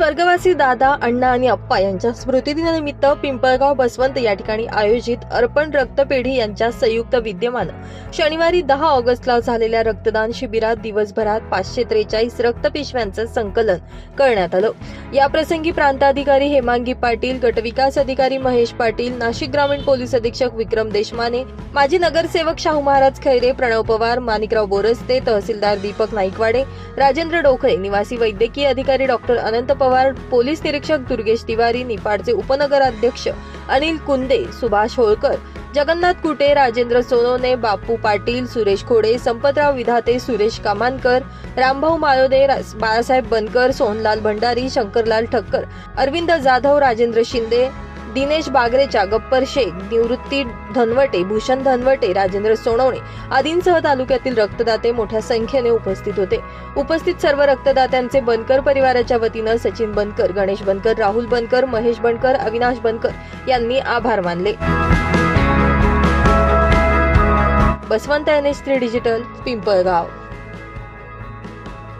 स्वर्गवासी दादा अण्णा आणि अप्पा यांच्या स्मृतिदिनानिमित्त पिंपळगाव बसवंत या ठिकाणी आयोजित अर्पण रक्तपेढी यांच्या संयुक्त विद्यमान शनिवारी दहा ऑगस्टला झालेल्या रक्तदान शिबिरात दिवसभरात पाचशे त्रेचाळीस रक्तपिशव्यांचं संकलन करण्यात आलं. या प्रसंगी प्रांताधिकारी हेमांगी पाटील गटविकास अधिकारी महेश पाटील नाशिक ग्रामीण पोलीस अधीक्षक विक्रम देशमाने माजी नगरसेवक शाहू महाराज खैरे प्रणव पवार माणिकराव बोरस्ते तहसीलदार दीपक नाईकवाडे राजेंद्र डोखरे निवासी वैद्यकीय अधिकारी डॉक्टर अनंत पवार पोलीस निरीक्षक दुर्गेश तिवारी निपाडचे उपनगराध्यक्ष अनिल कुंदे सुभाष होळकर जगन्नाथ कुटे राजेंद्र सोनवणे बापू पाटील सुरेश खोडे संपतराव विधाते सुरेश कामानकर रामभाऊ माळोदे बाळासाहेब बनकर सोहनलाल भंडारी शंकरलाल ठक्कर अरविंद जाधव राजेंद्र शिंदे दिनेश बागरेच्या गप्पर शेख निवृत्ती धनवटे भूषण धनवटे राजेंद्र सोनवणे आदींसह तालुक्यातील रक्तदाते मोठ्या संख्येने उपस्थित होते. उपस्थित सर्व रक्तदात्यांचे बनकर परिवाराच्या वतीनं सचिन बनकर गणेश बनकर राहुल बनकर महेश बनकर अविनाश बनकर यांनी आभार मानले. Baswant N S three digital Pimpalgaon.